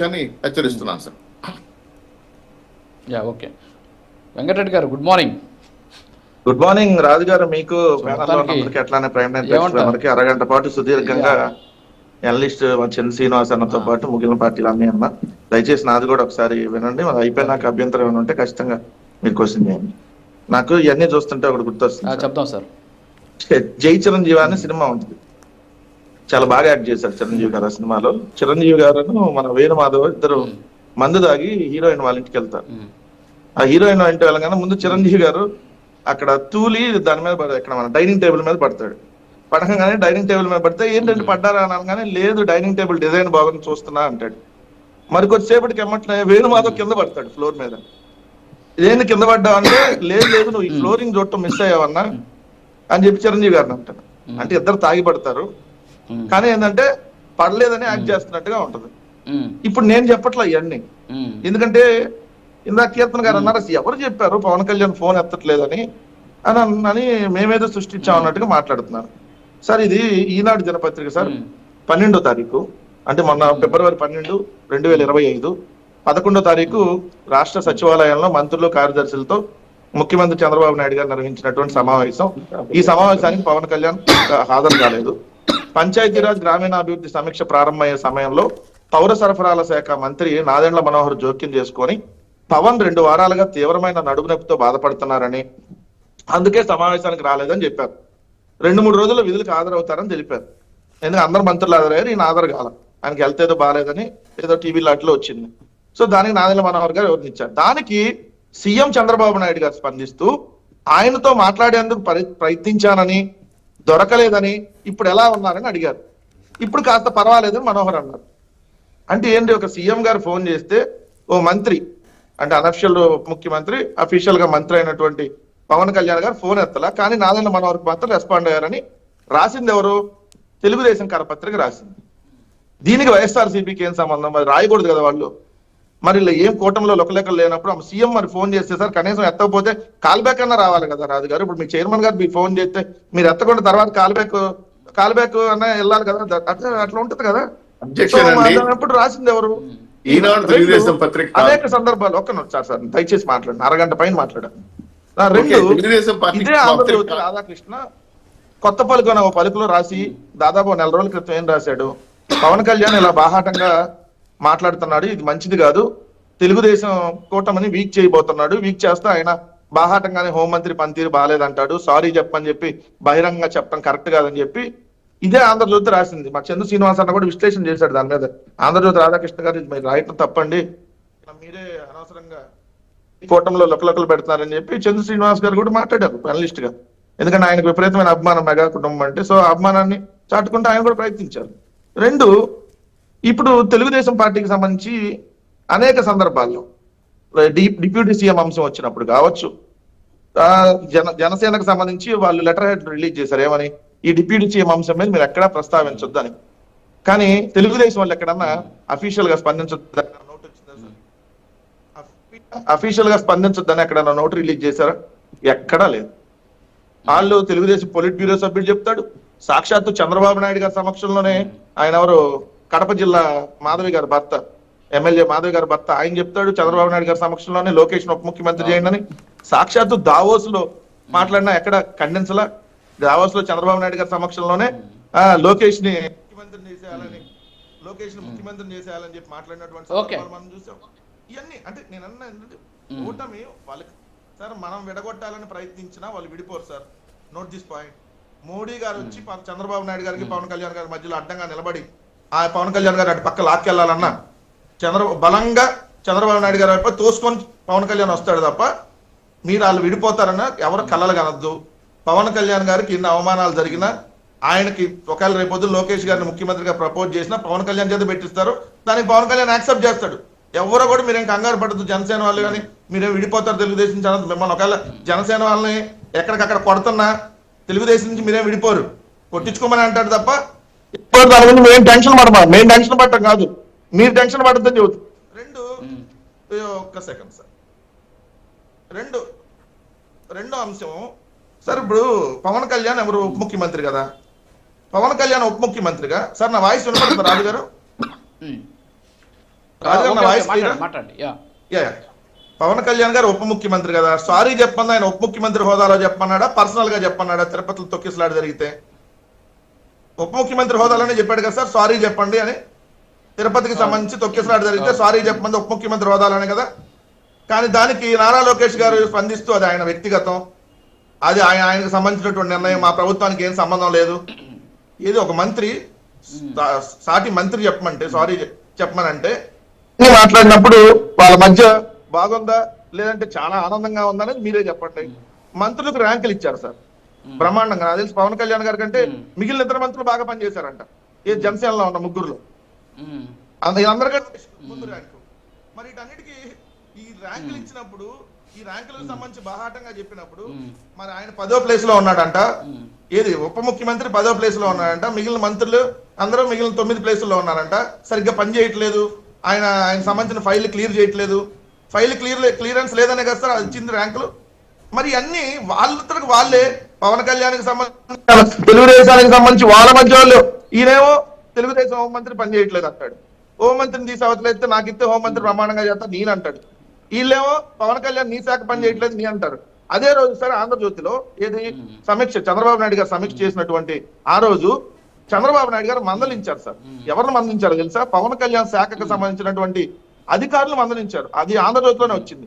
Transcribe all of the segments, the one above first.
అని హెచ్చరిస్తున్నాను sir. Yeah okay Venkatareddy గారు good morning good morning Raju గారు. మీకు అట్లానే ప్రైమ్? మనకి అరగంట పాటు సుదీర్ఘంగా ఎనలిస్ట్ చంద్ర శ్రీనివాస్ అన్నతో ఆ. పాటు మిగిలిన పార్టీలు అన్నీ అన్న దయచేసి నాది కూడా ఒకసారి వినండి. అది అయిపోయినాక అభ్యంతరం ఏమైనా ఉంటే ఖచ్చితంగా మీరు క్వశ్చన్ చేయండి. నాకు ఇవన్నీ చూస్తుంటే ఒకటి గుర్తొస్తుంది సార్. చెప్దాం సార్. జై చిరంజీవి అనే సినిమా ఉంటుంది. చాలా బాగా యాక్ట్ చేశారు చిరంజీవి గారు ఆ సినిమాలో. చిరంజీవి గారు మన వేణుమాధవ్ ఇద్దరు. మందు దాగి హీరోయిన్ వాళ్ళ ఇంటికి వెళ్తారు. ఆ హీరోయిన్ ఇంటి వెళ్ళగానే ముందు చిరంజీవి గారు అక్కడ తూలి దాని మీద ఇక్కడ మన డైనింగ్ టేబుల్ మీద పడతాడు. పడగానే డైనింగ్ టేబుల్ మీద పడితే ఏంటంటే పడ్డారా అని అనగానే లేదు డైనింగ్ టేబుల్ డిజైన్ బాగుంది చూస్తున్నా అంటాడు. మరి కొద్దిసేపటికి ఎమ్మట్లే వేణుమాధవ్ కింద పడతాడు ఫ్లోర్ మీద. ఇదేంటి కింద పడ్డావు అంటే లేదు లేదు నువ్వు ఈ ఫ్లోరింగ్ చూడటం మిస్ అయ్యావన్నా అని చెప్పి చిరంజీవి గారిని అంటాడు. అంటే ఇద్దరు తాగి పడతారు. కానీ ఏంటంటే పడలేదని యాక్ట్ చేస్తున్నట్టుగా ఉంటది. ఇప్పుడు నేను చెప్పట్లే ఇవన్నీ. ఎందుకంటే ఇందాక కీర్తన గారు అన్నారు "అసలు ఎవరు చెప్పారు? పవన్ కళ్యాణ్ ఫోన్ ఎత్తట్లేదని అని అన్- మేమేదో సృష్టించాం అన్నట్టుగా మాట్లాడుతున్నారు. సార్ ఇది ఈనాడు దినపత్రిక సార్. పన్నెండో తారీఖు అంటే మొన్న ఫిబ్రవరి పన్నెండు రెండు వేల ఇరవై ఐదు పదకొండో తారీఖు రాష్ట్ర సచివాలయంలో మంత్రులు కార్యదర్శులతో ముఖ్యమంత్రి చంద్రబాబు నాయుడు గారు నిర్వహించినటువంటి సమావేశం. ఈ సమావేశానికి పవన్ కళ్యాణ్ హాజరు కాలేదు. పంచాయతీరాజ్ గ్రామీణాభివృద్ధి సమీక్ష ప్రారంభమయ్యే సమయంలో పౌర సరఫరాల శాఖ మంత్రి నాదెండ్ల మనోహర్ జోక్యం చేసుకొని పవన్ రెండు వారాలుగా తీవ్రమైన నడుము నొప్పితో బాధపడుతున్నారని అందుకే సమావేశానికి రాలేదని చెప్పారు. రెండు మూడు రోజుల్లో విధులకు హాజరవుతారని తెలిపారు. ఎందుకంటే అందరు మంత్రులు హాజరయ్యారు ఈయన హాజరు కాల. ఆయనకి హెల్త్ ఏదో బాగాలేదని ఏదో టీవీ లాట్లో వచ్చింది. సో దానికి నాదెండ్ల మనోహర్ గారు వివరించారు దానికి సీఎం చంద్రబాబు నాయుడు గారు స్పందిస్తూ ఆయనతో మాట్లాడేందుకు ప్రయత్నించానని దొరకలేదని ఇప్పుడు ఎలా ఉన్నారని అడిగారు. ఇప్పుడు కాస్త పర్వాలేదని మనోహర్ అన్నారు. అంటే ఏంటి ఒక సీఎం గారు ఫోన్ చేస్తే ఓ మంత్రి అంటే అనఫిషియల్ ముఖ్యమంత్రి అఫీషియల్గా మంత్రి అయినటువంటి పవన్ కళ్యాణ్ గారు ఫోన్ ఎత్తలా కానీ నాదన్న మనోహర్కి మాత్రం రెస్పాండ్ అయ్యారని రాసింది ఎవరు? తెలుగుదేశం కరపత్రిక రాసింది. దీనికి వైఎస్ఆర్ సిపికి ఏం సంబంధం? అది రాయకూడదు కదా వాళ్ళు. మరి ఇలా ఏం కూటమిలో లొకలెక్కలు లేనప్పుడు ఆ సీఎం మరి ఫోన్ చేస్తే సార్ కనీసం ఎత్తకపోతే కాల్ బ్యాక్ అన్నా రావాలి కదా రాజు గారు. ఇప్పుడు మీ చైర్మన్ గారు మీకు ఫోన్ చేస్తే మీరు ఎత్తకుండా తర్వాత కాల్ బ్యాక్ కాల్ బ్యాక్ అన్నా వెళ్ళాలి కదా. అట్లా అట్లా ఉంటది కదా. అప్పుడు రాసింది ఎవరు. అనేక సందర్భాలు. ఒక్క సార్ సార్ దయచేసి మాట్లాడండి. అరగంట పైన మాట్లాడాను ఆ, రెండు. రాధాకృష్ణ కొత్త పలుకు అనే ఓ పలుకులో రాసి దాదాపు నెల రోజుల క్రితం ఏం రాశాడు? పవన్ కళ్యాణ్ ఇలా బాహాటంగా మాట్లాడుతున్నాడు. ఇది మంచిది కాదు. తెలుగుదేశం కూటమిని వీక్ చేయబోతున్నాడు. వీక్ చేస్తే ఆయన బాహాటంగానే హోంమంత్రి పనితీరు బాగాలేదంటాడు సారీ చెప్పని చెప్పి బహిరంగంగా చెప్పడం కరెక్ట్ కాదని చెప్పి ఇదే ఆంధ్రజ్యోతి రాసింది. మా చంద్ర శ్రీనివాస్ అన్న కూడా విశ్లేషణ చేశాడు దాని మీద. ఆంధ్రజ్యోతి రాధాకృష్ణ గారు మీరు రాయటం తప్పండి. మీరే అనవసరంగా ఈ కూటమిలో లొకలొకలు పెడుతున్నారని చెప్పి చంద్ర శ్రీనివాస్ గారు కూడా మాట్లాడారు పెనలిస్ట్గా. ఎందుకంటే ఆయనకు విపరీతమైన అభిమానం మెగా కుటుంబం అంటే సో ఆ అభిమానాన్ని చాటుకుంటూ ఆయన కూడా ప్రయత్నించారు. రెండు ఇప్పుడు తెలుగుదేశం పార్టీకి సంబంధించి అనేక సందర్భాల్లో డిప్యూటీ సీఎం అంశం వచ్చినప్పుడు కావచ్చు జన జనసేనకు సంబంధించి వాళ్ళు లెటర్ హెడ్ రిలీజ్ చేశారు. ఏమని? ఈ డిప్యూటీ సీఎం అంశం మీద మీరు ఎక్కడా ప్రస్తావించొద్దని. కానీ తెలుగుదేశం వాళ్ళు ఎక్కడన్నా అఫీషియల్గా స్పందించొద్దని నోట్ అఫీషియల్గా స్పందించొద్దని ఎక్కడన్నా నోట్ రిలీజ్ చేశారా? ఎక్కడా లేదు. వాళ్ళు తెలుగుదేశం పొలిట్ బ్యూరో సభ్యుడు చెప్తాడు. సాక్షాత్తు చంద్రబాబు నాయుడు గారి సమక్షంలోనే ఆయన ఎవరు కడప జిల్లా మాధవి గారి భర్త ఎమ్మెల్యే మాధవి గారి భర్త ఆయన చెప్తాడు చంద్రబాబు నాయుడు గారి సమక్షంలోనే లోకేష్ ఉప ముఖ్యమంత్రి చేయండి అని. సాక్షాత్తు దావోస్లో మాట్లాడినా ఎక్కడ ఖండించలా? దావోస్లో చంద్రబాబు నాయుడు గారి సమక్షంలోనే ఆ లోకేష్ని ముఖ్యమంత్రిని చేసేయాలని లోకేష్ని ముఖ్యమంత్రిని చేసేయాలని చెప్పి మాట్లాడినటువంటి మనం చూసాం. ఇవన్నీ అంటే నేను అన్నా ఏంటంటే కూటమి వాళ్ళకి సార్ మనం విడగొట్టాలని ప్రయత్నించినా వాళ్ళు విడిపోరు sir. Note this point Modi గారు వచ్చి చంద్రబాబు నాయుడు గారికి పవన్ కళ్యాణ్ గారి మధ్యలో అడ్డంగా నిలబడి ఆ పవన్ కళ్యాణ్ గారు అటు పక్క లాక్కెళ్ళాలన్నా చంద్ర బలంగా చంద్రబాబు నాయుడు గారు వైపు తోసుకొని పవన్ కళ్యాణ్ వస్తాడు తప్ప మీరు వాళ్ళు విడిపోతారన్న ఎవరు కలలు కనద్దు. పవన్ కళ్యాణ్ గారికి ఇన్ని అవమానాలు జరిగినా ఆయనకి ఒకవేళ రేపొద్దు లోకేష్ గారిని ముఖ్యమంత్రిగా ప్రపోజ్ చేసినా పవన్ కళ్యాణ్ చేత పెట్టిస్తారు. దానికి పవన్ కళ్యాణ్ యాక్సెప్ట్ చేస్తాడు. ఎవరో కూడా మీరేం కంగారు పడద్దు జనసేన వాళ్ళు కానీ మీరేం విడిపోతారు తెలుగుదేశం జన మిమ్మల్ని ఒకవేళ జనసేన వాళ్ళని ఎక్కడికక్కడ కొడుతున్నా తెలుగుదేశం నుంచి మీరేం విడిపోరు. కొట్టించుకోమని అంటాడు తప్ప ఇప్పుడు దాని గురించి మేము టెన్షన్ పడమా మేము టెన్షన్ పడటం కాదు. మీరు టెన్షన్ పడద్దని చెబుతుంది రెండు అయ్యో, ఒక్క సెకండ్ సార్. రెండు రెండో అంశం. సార్ ఇప్పుడు పవన్ కళ్యాణ్ ఎవరు ఉప ముఖ్యమంత్రి కదా? పవన్ కళ్యాణ్ ఉప ముఖ్యమంత్రిగా? సార్ నా వాయిస్ వినపడుతుంది రాజు గారు. రాజు నా వాయిస్. పవన్ కళ్యాణ్ గారు ఉప ముఖ్యమంత్రి కదా. సారీ చెప్పండి ఆయన ఉప ముఖ్యమంత్రి హోదాలో చెప్పన్నాడా పర్సనల్గా చెప్పన్నాడా తిరుపతిలో తొక్కిసలాట జరిగితే? ఉప ముఖ్యమంత్రి హోదాలోనే చెప్పాడు కదా సార్ సారీ చెప్పండి అని. తిరుపతికి సంబంధించి తొక్కిసలాట జరిగితే సారీ చెప్పండి ఉప ముఖ్యమంత్రి హోదాలోనే కదా. కానీ దానికి నారా లోకేష్ గారు స్పందిస్తూ అది ఆయన వ్యక్తిగతం. అది ఆయన ఆయనకు సంబంధించినటువంటి నిర్ణయం. మా ప్రభుత్వానికి ఏం సంబంధం లేదు. ఇది ఒక మంత్రి సాటి మంత్రి చెప్పమంటే సారీ చెప్పమనంటే మాట్లాడినప్పుడు వాళ్ళ మధ్య బాగుందా లేదంటే చాలా ఆనందంగా ఉందనేది మీరే చెప్పండి. మంత్రులకు ర్యాంకులు ఇచ్చారు సార్. బ్రహ్మాండంగా. నాకు తెలిసి పవన్ కళ్యాణ్ గారి కంటే మిగిలిన ఇద్దరు మంత్రులు బాగా పనిచేశారంట. ఏ జనసేనలో ఉన్న ముగ్గురులో. అందరికంటే ముందు ర్యాంకు. మరి వీటన్నిటికీ ఈ ర్యాంకులు ఇచ్చినప్పుడు ఈ ర్యాంకులకు సంబంధించి బాహాటంగా చెప్పినప్పుడు. మరి ఆయన పదో ప్లేస్లో ఉన్నాడంట ఏది? ఉప ముఖ్యమంత్రి పదో ప్లేస్లో ఉన్నాడంట. మిగిలిన మంత్రులు అందరూ మిగిలిన తొమ్మిది ప్లేసుల్లో ఉన్నారంట. సరిగ్గా పని చేయట్లేదు. ఆయన ఆయన సంబంధించిన ఫైల్ క్లియర్ చేయట్లేదు. ఫైల్ క్లియర్ క్లియరెన్స్ లేదనే కదా సార్ అది ఇచ్చింది ర్యాంకులు. మరి అన్ని వాళ్ళకి వాళ్ళే. పవన్ కళ్యాణ్కి సంబంధించి తెలుగుదేశానికి సంబంధించి వాళ్ళ మధ్య వాళ్ళు. ఈయనేమో తెలుగుదేశం హోంమంత్రి పని చేయట్లేదు అంటాడు. హోంమంత్రిని తీసి అవతలైతే నాకు ఇస్తే హోంమంత్రి ప్రమాణంగా చేస్తా నేను అంటాడు. వీళ్ళేమో పవన్ కళ్యాణ్ నీ శాఖ పని చేయట్లేదు నీ అంటారు. అదే రోజు సార్ ఆంధ్రజ్యోతిలో ఏది సమీక్ష చంద్రబాబు నాయుడు గారు సమీక్ష చేసినటువంటి ఆ రోజు చంద్రబాబు నాయుడు గారు మందలించారు సార్. ఎవరిని మందలించారు తెలుసా? పవన్ కళ్యాణ్ శాఖకు సంబంధించినటువంటి అధికారులు మందలించారు. అది ఆంధ్రజ్యోతిలోనే వచ్చింది.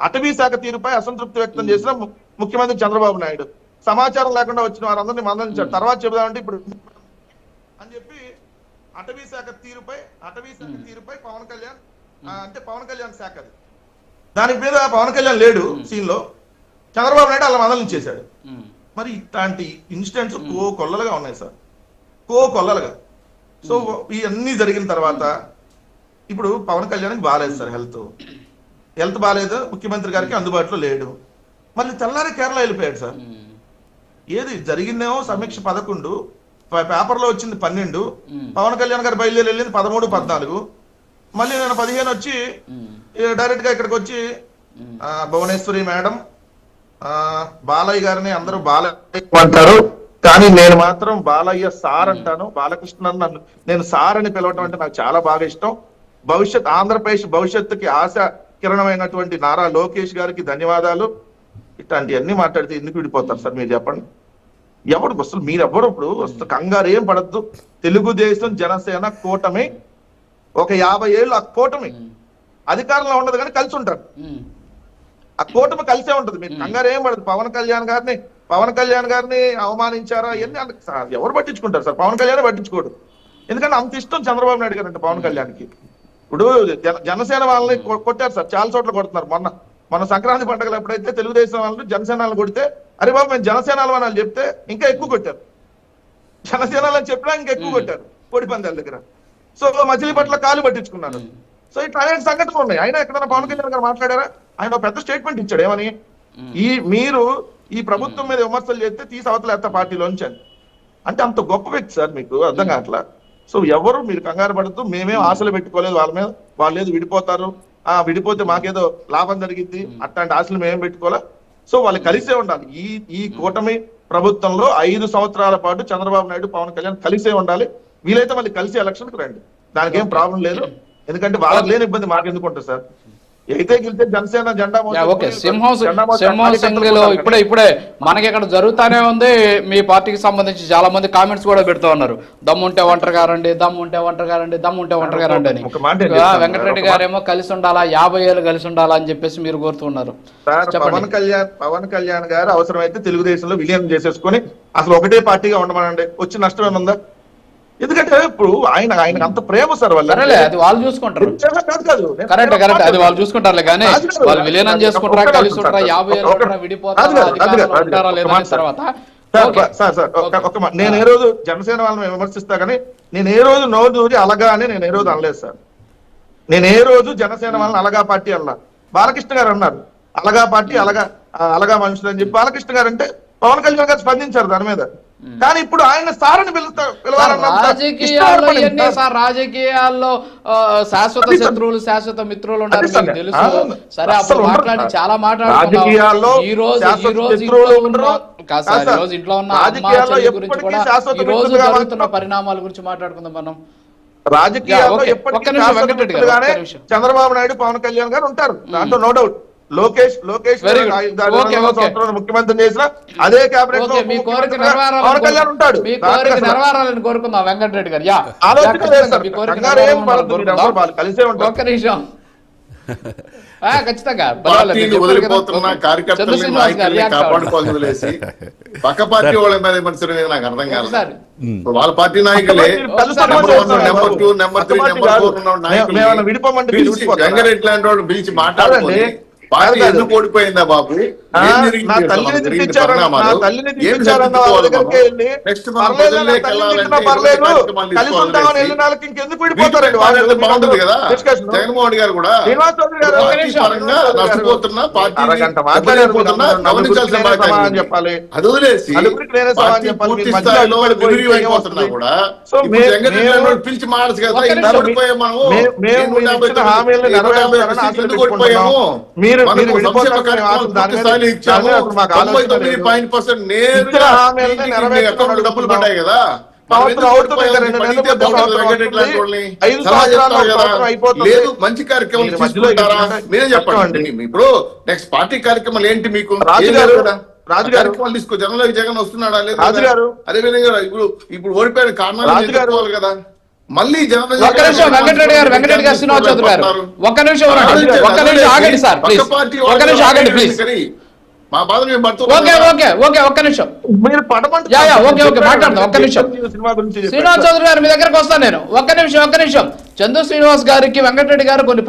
అటవీ శాఖ తీరుపై అసంతృప్తి వ్యక్తం చేసిన ముఖ్యమంత్రి చంద్రబాబు నాయుడు. సమాచారం లేకుండా వచ్చిన వారందరినీ మందలించారు. తర్వాత చెబుదామంటే ఇప్పుడు అని చెప్పి అటవీ శాఖ తీరుపై అటవీ శాఖ తీరుపై పవన్ కళ్యాణ్ అంటే పవన్ కళ్యాణ్ శాఖ అది. దాని మీద పవన్ కళ్యాణ్ లేడు సీన్లో చంద్రబాబు నాయుడు అలా మందలించేశాడు. మరి ఇట్లాంటి ఇన్సిడెంట్స్ కో కొల్లలుగా ఉన్నాయి సార్. కో కొల్లలుగా. సో ఇవన్నీ జరిగిన తర్వాత ఇప్పుడు పవన్ కళ్యాణ్కి బాగాలేదు సార్ హెల్త్. హెల్త్ బాగాలేదు ముఖ్యమంత్రి గారికి అందుబాటులో లేడు. మళ్ళీ తెల్లారి కేరళ వెళ్ళిపోయాడు సార్. ఏది జరిగిందేమో సమీక్ష పదకొండు పేపర్లో వచ్చింది పన్నెండు పవన్ కళ్యాణ్ గారు బయలుదేరి వెళ్ళింది పదమూడు పద్నాలుగు. మళ్ళీ నేను పదిహేను వచ్చి డైరెక్ట్గా ఇక్కడికి వచ్చి భువనేశ్వరి మేడం బాలయ్య గారిని అందరూ బాలయ్య అంటారు. కానీ నేను మాత్రం బాలయ్య సార్ అంటాను. బాలకృష్ణ నన్ను నేను సార్ అని పిలవటం అంటే నాకు చాలా బాగా ఇష్టం. భవిష్యత్ ఆంధ్రప్రదేశ్ భవిష్యత్తుకి ఆశ కిరణమైనటువంటి నారా లోకేష్ గారికి ధన్యవాదాలు. ఇట్లాంటివన్నీ మాట్లాడితే ఎందుకు విడిపోతారు సార్ మీరు చెప్పండి. ఎవడు అసలు మీరు ఎవరు ఇప్పుడు? అసలు కంగారు ఏం పడద్దు. తెలుగుదేశం జనసేన కూటమి ఒక యాభై ఏళ్ళు ఆ కూటమి. అధికారంలో ఉండదు కానీ కలిసి ఉంటారు. ఆ కూటమి కలిసే ఉంటది. మీరు కంగారు ఏం పడదు పవన్ కళ్యాణ్ గారిని పవన్ కళ్యాణ్ గారిని అవమానించారా? ఇవన్నీ ఎవరు పట్టించుకుంటారు సార్? పవన్ కళ్యాణ్ పట్టించుకోడు. ఎందుకంటే అంత ఇష్టం చంద్రబాబు నాయుడు గారు అంటే పవన్ కళ్యాణ్కి. ఇప్పుడు జన- జనసేన వాళ్ళని కొట్టారు సార్. చాలా చోట్ల కొడుతున్నారు. మొన్న మొన్న సంక్రాంతి పండుగలు ఎప్పుడైతే తెలుగుదేశం వాళ్ళని జనసేన కొడితే అరే బాబు మేము జనసేన వాళ్ళు చెప్తే ఇంకా ఎక్కువ కొట్టారు. జనసేన అని చెప్పినా ఇంకా ఎక్కువ కొట్టారు కోడి పందాల దగ్గర. సో మచిలీపట్ల కాలు పట్టించుకున్నారు. సో ఇట్లా అనేక సంఘటనలు ఉన్నాయి. ఆయన ఎక్కడైనా పవన్ కళ్యాణ్ గారు మాట్లాడారా? ఆయన ఒక పెద్ద స్టేట్మెంట్ ఇచ్చాడు. ఏమని? ఈ మీరు ఈ ప్రభుత్వం మీద విమర్శలు చేస్తే తీసి అవతల ఎత్త పార్టీలోంచి అని. అంటే అంత గొప్ప వ్యక్తి సార్ మీకు అర్థం కావట్లా? సో ఎవరు మీరు కంగారు పడుతూ మేమేం ఆశలు పెట్టుకోలేదు వాళ్ళ మీద వాళ్ళు ఏదో విడిపోతారు. ఆ విడిపోతే మాకేదో లాభం జరిగింది అట్లాంటి ఆశలు మేమేం పెట్టుకోలే. సో వాళ్ళు కలిసే ఉండాలి. ఈ ఈ కూటమి ప్రభుత్వంలో ఐదు సంవత్సరాల పాటు చంద్రబాబు నాయుడు పవన్ కళ్యాణ్ కలిసే ఉండాలి. వీలైతే మళ్ళీ కలిసి ఎలక్షన్కు రండి. దానికి ఏం ప్రాబ్లం లేదు. ఎందుకంటే వాళ్ళకి లేని ఇబ్బంది మాకు ఎందుకు ఉంటుంది సార్? అయితే జనసేన జెండా ఓకే. సింహం సింహం సింగిల్ ఇప్పుడే ఇప్పుడే మనకి ఇక్కడ జరుగుతానే ఉంది. మీ పార్టీకి సంబంధించి చాలా మంది కామెంట్స్ కూడా పెడుతూ ఉన్నారు. దమ్ముంటే ఒంటరిగా రండి దమ్ముంటే ఒంటరిగా రండి దమ్ముంటే ఒంటరిగా రండి అని. ఒక మాట నేను ఇక చెప్తాను. వెంకటరెడ్డి గారేమో కలిసి ఉండాలా యాభై ఏళ్ళు కలిసి ఉండాలా అని చెప్పేసి మీరు కోరుతున్నారు. పవన్ కళ్యాణ్ పవన్ కళ్యాణ్ గారు అవసరమైతే తెలుగుదేశంలో విలీనం చేసేసుకొని అసలు ఒకటే పార్టీగా ఉండమనండి. వచ్చి నష్టం ఉందా? ఎందుకంటే ఇప్పుడు ఆయన ఆయనకు అంత ప్రేమ సార్ వాళ్ళు అది వాళ్ళు చూసుకుంటారు. కాదు కాదు. నేను- కరెక్ట్ కరెక్ట్ అది వాళ్ళు చూసుకుంటారులే కానీ రాజు గారు, వాళ్ళు విలీనం చేసుకుంటారా కలిసి ఉంటారా యాభై విడిపోతారా లేదా. తర్వాత? సార్. సార్. నేను ఏ రోజు జనసేన వాళ్ళని విమర్శిస్తా కానీ నేను ఏ రోజు నోరు దూరి అలగా అని నేను ఏ రోజు అనలేదు సార్. నేను ఏ రోజు జనసేన వాళ్ళని అలగా పార్టీ అన్నా. బాలకృష్ణ గారు అన్నారు. అలగా పార్టీ అలగా అలగా మనుషులు అని చెప్పి బాలకృష్ణ గారు అంటే పవన్ కళ్యాణ్ గారు స్పందించారు దాని మీద. కానీ ఇప్పుడు ఆయన సారని పిలుస్తా సార్, పిలవాలన్నంత రాజకీయాల్లో శాశ్వత. శత్రువులు శాశ్వత మిత్రులు ఉన్నారు తెలుసు. సరే అప్పుడు మాట్లాడి. చాలా మాట్లాడుకున్నాం ఈ రోజు ఈ రోజు ఇంట్లో ఉన్న గురించి కూడా ఈ రోజు జరుగుతున్న పరిణామాల గురించి మాట్లాడుకుందాం మనం. రాజకీయాల్లో. ఎప్పటికీ. చంద్రబాబు నాయుడు పవన్ కళ్యాణ్ గారు ఉంటారు. దాంట్లో నో డౌట్. లోకేష్ లోకేష్ ముఖ్యమంత్రి చేసిన అదే కేబినెట్ పవన్ కళ్యాణ్ ఉంటాడు. కోరుకుందాం వెంకటరెడ్డి గారు. యా ఆలోచన కలిసే ఉంటారు. నిమిషం. ఆ, ఖచ్చితంగా. వదిలిపోతున్న. కాపాడుకోవాలని వదిలేసి పక్క పార్టీ వాళ్ళ మీద విమర్శలు నాకు అర్థం కాదు వాళ్ళ పార్టీ నాయకులే number. Two number three number four విడిపోతారా? Ganga Reddy లాంటి వాళ్ళు పిలిచి మాట్లాడుకొని కాదండి. పార్టీ. ఎందుకు ఓడిపోయిందా బాబు నా తల్లిని? నా తల్లిని వాళ్ళ దగ్గరికి? వెళ్ళి పర్లేదు నా తల్లిని పర్లేదు కలిసి ఉంటామని. వెళ్ళిన వాళ్ళకి ఇంకెందుకు విడిపోతారండి వాళ్ళు బాగుంటుంది కదా జగన్మోహన్ గారు కూడా శ్రీనివాస్ చౌదరి గారు. పరంగా నష్టపోతున్న పార్టీ అరగంట. గమనించాల్సిన బాధ్యత. చెప్పాలి. అది వదిలేసి. పూర్తి స్థాయిలో? కూడా పిలిచి మాట్లాడచ్చు కదా ఇంత హామీలను నెరవేర్చాలని ఆశలు. ఓడిపోయాము? మీరు- డబ్బులు. పడ్డాయి కదా. లేదు మంచి కార్యక్రమం తీసుకుంటారా మీరే చెప్పండి ఇప్పుడు నెక్స్ట్ పార్టీ కార్యక్రమాలు ఏంటి మీకు రాజు ఏం గారు, లేదు కదా? రాజు ఆ గారు. కార్యక్రమాలు తీసుకో జనంలోకి జగన్ వస్తున్నాడా లేదు రాజు కదా? గారు. అదే విధంగా ఇప్పుడు ఇప్పుడు ఓడిపోయిన కారణాలు రాజు గారు. చెప్పుకోవాలి కదా మళ్ళీ జనం ఒక్క నిమిషం వెంకటరెడ్డి గారు వెంకటరెడ్డి గారు శ్రీనివాస్ చౌదరి గారు ఒక్క నిమిషం ఉండండి. ఒక్క నిమిషం ఆగండి సార్ ప్లీజ్. ఒక్క నిమిషం ఆగండి ప్లీజ్. మా బాధ మేము పడుతున్నాం. ఓకే. ఓకే ఓకే ఒక్క నిమిషం. మీరు పడమంటే యా, యా, ఓకే, ఓకే, మాట్లాడదాం, ఒక్క నిమిషం. శ్రీనివాస్ చౌదరి గారు మీ దగ్గరకు వస్తాను నేను. ఒక్క నిమిషం ఒక్క నిమిషం. చందు శ్రీనివాస్ గారికి వెంకటరెడ్డి గారు కొన్ని